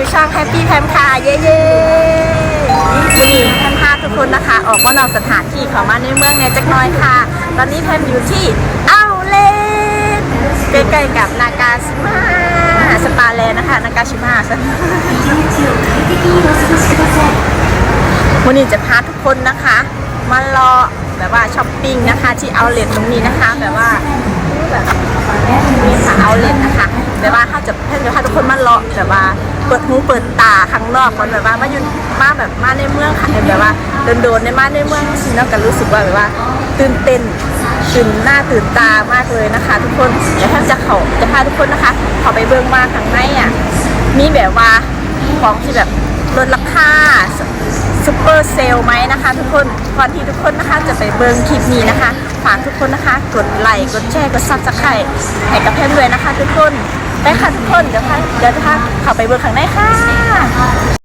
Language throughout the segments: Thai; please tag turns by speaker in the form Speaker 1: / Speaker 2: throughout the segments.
Speaker 1: ือช่องแฮปปี้แพมค่ะ เย้เย้วันนี้แพมพาทุกคนนะคะ ออกมานอกสถานที่ของมาในเมืองเนี่ยจักน้อยค่ะ ตอนนี้แพมอยู่ที่เอาเลนใกล้ๆกับนากาชิมาสปาแลนนะคะ นากาชิมาวันนี้จะพาทุกคนนะคะ มารอแบบว่าช้อปปิ้งนะคะที่เอาเลนตรงนี้นะคะ แบบว่าแบบมีค่เอาเลนนะคะแบบว่าถ้าจะเพื่จะพาทุกคนมารอแบบว่า เปิดหูเปิดตาข้างนอกคนแบบว่ามาอยู่มาแบบมาในเมืองค่ะแบบว่าเดินโดนในมาในเมืองสิเนาะกันรู้สึกว่าแบบว่า ตื่นเต้นตื่นหน้าตื่นตามากเลยนะคะ ทุกคนเดี๋ยวแทบจะเขาจะพาทุกคนนะคะเขาไปเบิ่งมาข้างในอะมีแบบว่าของที่แบบลดราคาซุปเปอร์เซลไหมนะคะ ทุกคนก่อนที่ทุกคนนะคะจะไปเบิ่งคลิปนี้นะคะ ฝากทุกคนนะคะ กดไลค์กดแชร์กดซับสไครต์ให้กับแพมด้วยนะคะ ทุกคน ไปค่ะทุกคน เดี๋ยวค่ะเดี๋ยวจะพาเขาไปเบิร์ข้างในค่ะ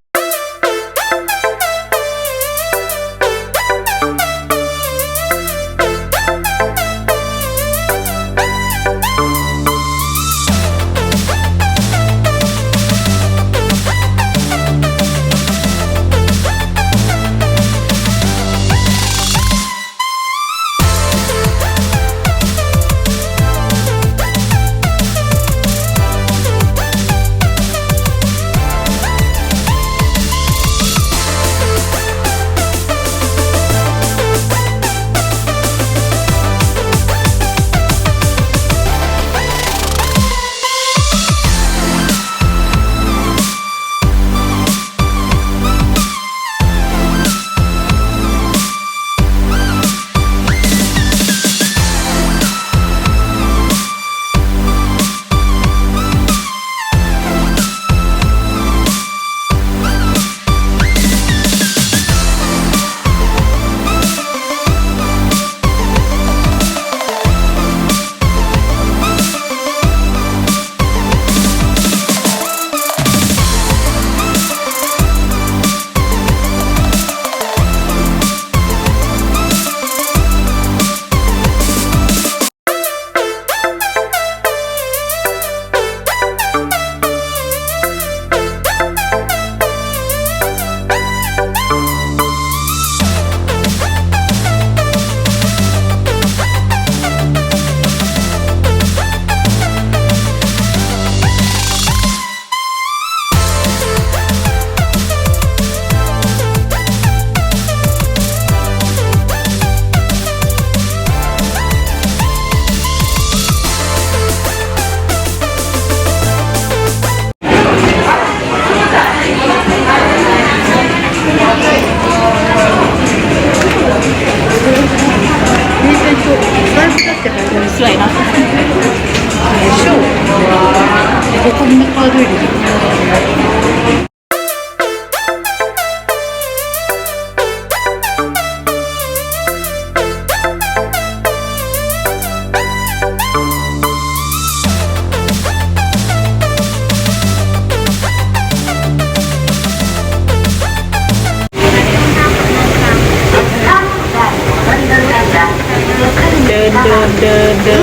Speaker 2: 黄色い線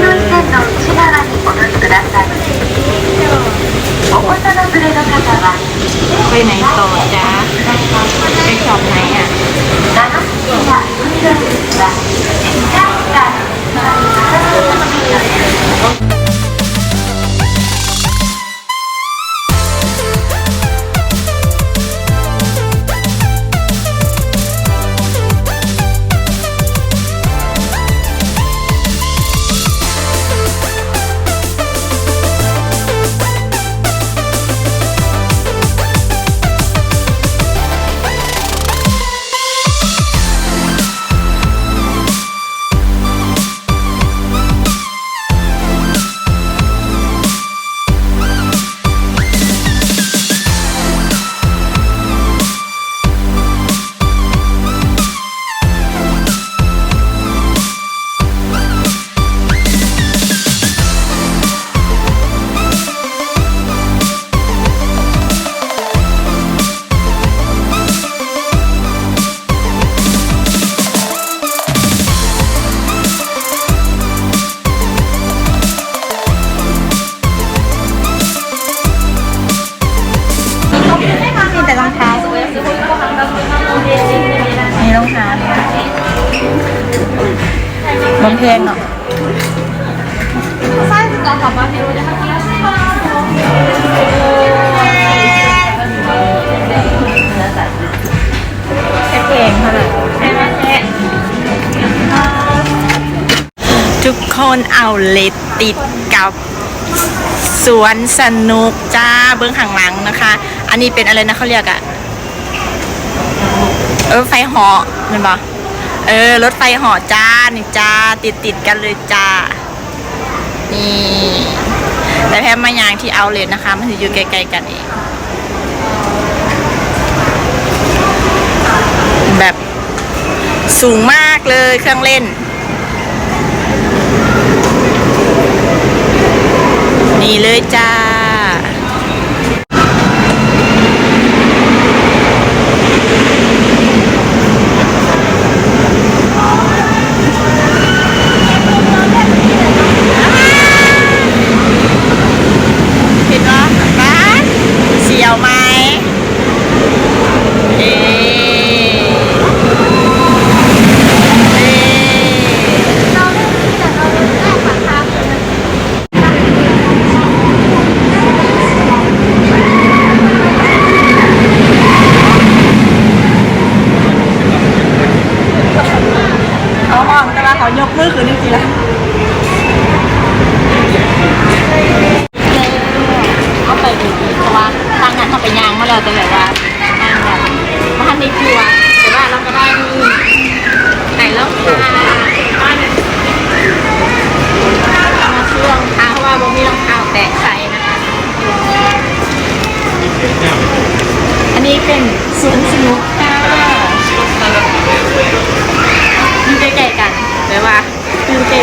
Speaker 2: の内側にお乗りくださいお子様連れの方は
Speaker 1: ไปไหนต่อจ๊ะไปช็อปไหนอ่ะ มันแพงเนาะแพงเท่าไหร่ทุกคนเอาเลตติดกับ สวนสนุกจ้าเบื้องข้างหลังนะคะ อันนี้เป็นอะไรนะเขาเรียกอะเออไฟหาะเห็นปะ เออ รถไฟหาะจ้านี่จ้าติดติดกันเลยจ้า นี่แต่แพมมายางที่เอาเลยนะคะ มันจะอยู่ใกลๆกันเองแบบสูงมากเลยเครื่องเล่น นี่เลยจ้า เห็นว่าบ้านเสียวไหมเอ๊ะเอ๊ะ เขามองแต่ว่าเขายกมือคือนี่สิละเอาไปดูดีเพราะว่าทางนั้นเขาไปยางมาแล้วแต่แบบว่าทางแบบบ้านในครัวแต่ว่าเราก็ได้นี่ไหนแล้วค่ะมาซื้อรองเท้าเพราะว่าโบมีรองเท้าแตะใส่นะคะ อันนี้เป็นสวนสนุกค่ะ อยู่ใกล้ๆกันแปลว่าอยู่ใกล้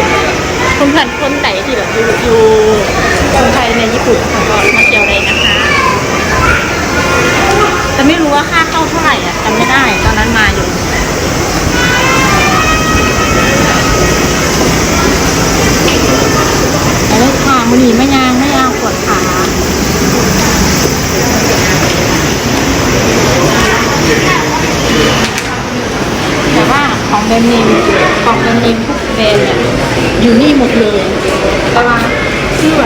Speaker 1: คนผ่านคนไหนที่แบบอยู่อยู่คนไทยในญี่ปุ่นเขาก็มาเที่ยวได้นะคะ แต่ไม่รู้ ว่าค่าเข้าเท่าไหร่อะจำไม่ได้ตอนนั้นมาอยู่ไปเลยค่ะมือหนีไม่ยางไม่ยางปวดขาแต่ว่าของแบรนด์เนมของแบรนด์เนมทุกแบรนด์เนี่ยอยู่นี่หมดเลยต่ว่าเสื้อ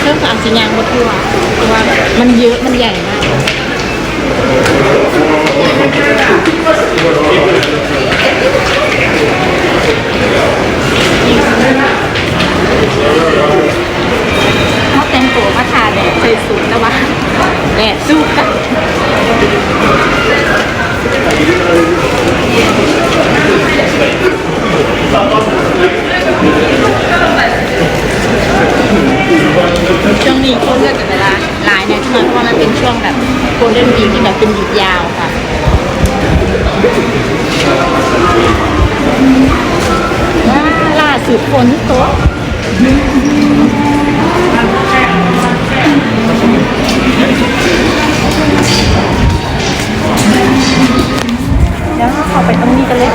Speaker 1: เสื้อสามสียางหมดทั่วเพราะว่ามันเยอะมันใหญ่มาก แต่งตัวมาทาแดดใส่สูทแต่ว่าแดดสู้กัน ช่วงนี้คนเลือกกันเวลาหลายเนี่ยช่วงนั้นเพราะว่ามันเป็นช่วงแบบโกลเด้นวีคที่แบบเป็นหยุดยาวค่ะว้าล่าสุดฝนตกเดี๋ยวเราข้าไปตรงนี้กันเลย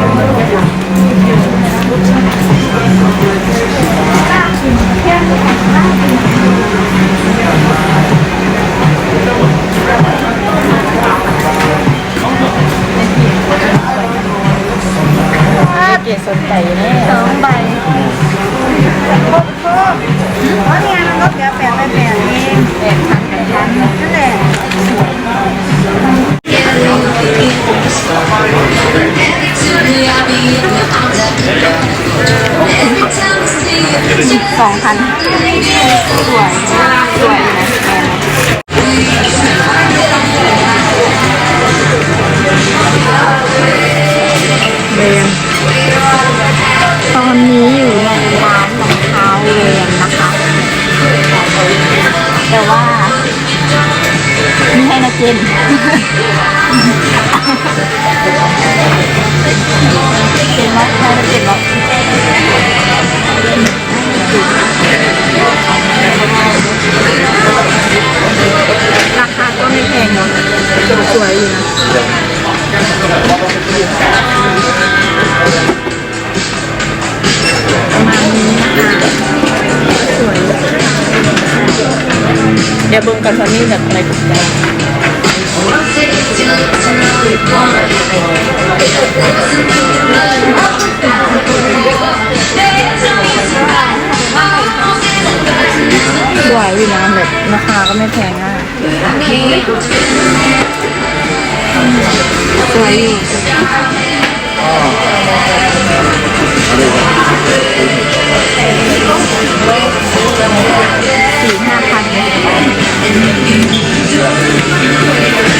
Speaker 1: Thank you. อ
Speaker 3: นนี้อ
Speaker 1: ยู่ในร้านรองเท้าเรียนนะคะ แต่ว่าไม่ให้นะเจนเจนว่าให้นะเจนว่ารา กับซันว่แบบอะไรถูกใจสวยอยู่นะแบบราคาก็ไม่แพงอะสวยอยู่ สี่ห้าพันนี่